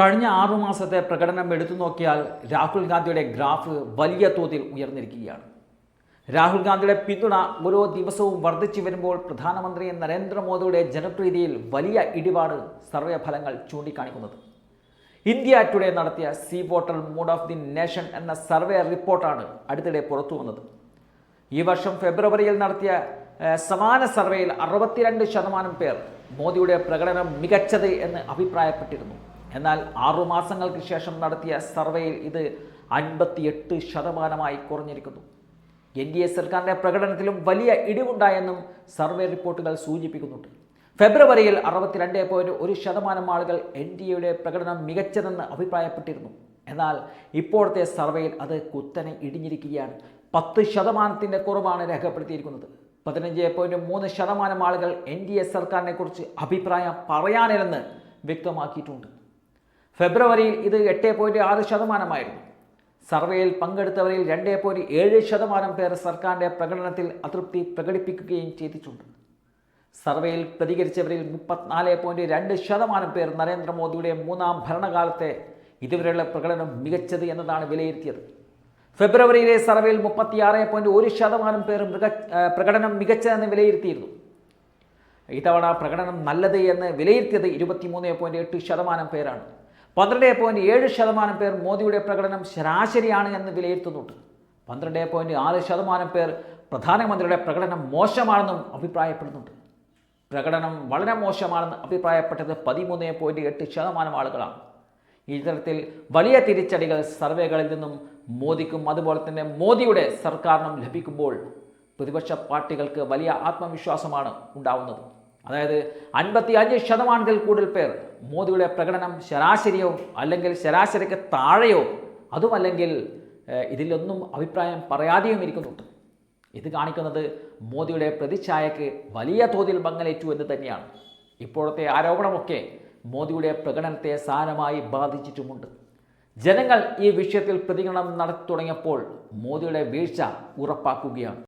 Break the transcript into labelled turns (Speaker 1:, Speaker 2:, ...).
Speaker 1: കഴിഞ്ഞ ആറു മാസത്തെ പ്രകടനം എടുത്തു നോക്കിയാൽ രാഹുൽ ഗാന്ധിയുടെ ഗ്രാഫ് വലിയ തോതിൽ ഉയർന്നിരിക്കുകയാണ്. രാഹുൽ ഗാന്ധിയുടെ പിന്തുണ ഓരോ ദിവസവും വർദ്ധിച്ചു വരുമ്പോൾ പ്രധാനമന്ത്രി നരേന്ദ്രമോദിയുടെ ജനപ്രീതിയിൽ വലിയ ഇടിപാട് സർവേ ഫലങ്ങൾ ചൂണ്ടിക്കാണിക്കുന്നത്. ഇന്ത്യ ടുഡേ നടത്തിയ C voter mood of the nation എന്ന സർവേ റിപ്പോർട്ടാണ് അടുത്തിടെ പുറത്തു വന്നത്. ഈ വർഷം ഫെബ്രുവരിയിൽ നടത്തിയ സമാന സർവേയിൽ അറുപത്തിരണ്ട് ശതമാനം പേർ മോദിയുടെ പ്രകടനം മികച്ചത് എന്ന് അഭിപ്രായപ്പെട്ടിരുന്നു. എന്നാൽ ആറു മാസങ്ങൾക്ക് ശേഷം നടത്തിയ സർവേയിൽ ഇത് അൻപത്തിയെട്ട് ശതമാനമായി കുറഞ്ഞിരിക്കുന്നു. എൻ ഡി എ സർക്കാരിന്റെ പ്രകടനത്തിലും വലിയ ഇടിവുണ്ടായെന്നും സർവേ റിപ്പോർട്ടുകൾ സൂചിപ്പിക്കുന്നുണ്ട്. ഫെബ്രുവരിയിൽ അറുപത്തിരണ്ട് പോയിന്റ് ഒരു ശതമാനം ആളുകൾ എൻ ഡി എയുടെ പ്രകടനം മികച്ചതെന്ന് അഭിപ്രായപ്പെട്ടിരുന്നു. എന്നാൽ ഇപ്പോഴത്തെ സർവേയിൽ അത് കുത്തനെ ഇടിഞ്ഞിരിക്കുകയാണ്. പത്ത് ശതമാനത്തിന്റെ കുറവാണ് രേഖപ്പെടുത്തിയിരിക്കുന്നത്. പതിനഞ്ച് പോയിന്റ് മൂന്ന് ശതമാനം ആളുകൾ എൻ ഡി എ സർക്കാരിനെ കുറിച്ച് അഭിപ്രായം പറയാനില്ലെന്ന് വ്യക്തമാക്കിയിട്ടുണ്ട്. ഫെബ്രുവരിയിൽ ഇത് എട്ട് പോയിന്റ് ആറ് ശതമാനമായിരുന്നു. സർവേയിൽ പങ്കെടുത്തവരിൽ രണ്ട് പോയിന്റ് ഏഴ് ശതമാനം പേർ സർക്കാരിന്റെ പ്രകടനത്തിൽ അതൃപ്തി പ്രകടിപ്പിക്കുകയും ചെയ്തിട്ടുണ്ട്. സർവേയിൽ പ്രതികരിച്ചവരിൽ മുപ്പത്തിനാല് പോയിന്റ് രണ്ട് ശതമാനം പേർ നരേന്ദ്രമോദിയുടെ മൂന്നാം ഭരണകാലത്തെ ഇതുവരെയുള്ള പ്രകടനം മികച്ചത് എന്നതാണ് വിലയിരുത്തിയത്. ഫെബ്രുവരിയിലെ സർവേയിൽ മുപ്പത്തിയാറ് പോയിന്റ് ഒരു ശതമാനം പേർ മൃഗ പ്രകടനം മികച്ചതെന്ന് വിലയിരുത്തിയിരുന്നു. ഇത്തവണ പ്രകടനം നല്ലത് എന്ന് വിലയിരുത്തിയത് ഇരുപത്തിമൂന്ന് പോയിന്റ് എട്ട് ശതമാനം പേരാണ്. പന്ത്രണ്ട് പോയിന്റ് ഏഴ് ശതമാനം പേർ മോദിയുടെ പ്രകടനം ശരാശരിയാണ് എന്ന് വിലയിരുത്തുന്നുണ്ട്. പന്ത്രണ്ട് പോയിന്റ് ആറ് ശതമാനം പേർ പ്രധാനമന്ത്രിയുടെ പ്രകടനം മോശമാണെന്നും അഭിപ്രായപ്പെടുന്നുണ്ട്. പ്രകടനം വളരെ മോശമാണെന്ന് അഭിപ്രായപ്പെട്ടത് പതിമൂന്ന് പോയിന്റ് എട്ട് ശതമാനം ആളുകളാണ്. ഇത്തരത്തിൽ വലിയ തിരിച്ചടികൾ സർവേകളിൽ നിന്നും മോദിക്കും അതുപോലെ തന്നെ മോദിയുടെ സർക്കാരിനും ലഭിക്കുമ്പോൾ പ്രതിപക്ഷ പാർട്ടികൾക്ക് വലിയ ആത്മവിശ്വാസമാണ് ഉണ്ടാവുന്നത്. അതായത് അൻപത്തി അഞ്ച് ശതമാനത്തിൽ കൂടുതൽ പേർ മോദിയുടെ പ്രകടനം ശരാശരിയോ അല്ലെങ്കിൽ ശരാശരിക്ക് താഴെയോ അതുമല്ലെങ്കിൽ ഇതിലൊന്നും അഭിപ്രായം പറയാതെയും ഇരിക്കുന്നുണ്ട്. ഇത് കാണിക്കുന്നത് മോദിയുടെ പ്രതിച്ഛായക്ക് വലിയ തോതിൽ മങ്ങലേറ്റു എന്ന് തന്നെയാണ്. ഇപ്പോഴത്തെ ആരോപണമൊക്കെ മോദിയുടെ പ്രകടനത്തെ സാരമായി ബാധിച്ചിട്ടുമുണ്ട്. ജനങ്ങൾ ഈ വിഷയത്തിൽ പ്രതികരണം നടത്തി തുടങ്ങിയപ്പോൾ മോദിയുടെ വീഴ്ച ഉറപ്പാക്കുകയാണ്.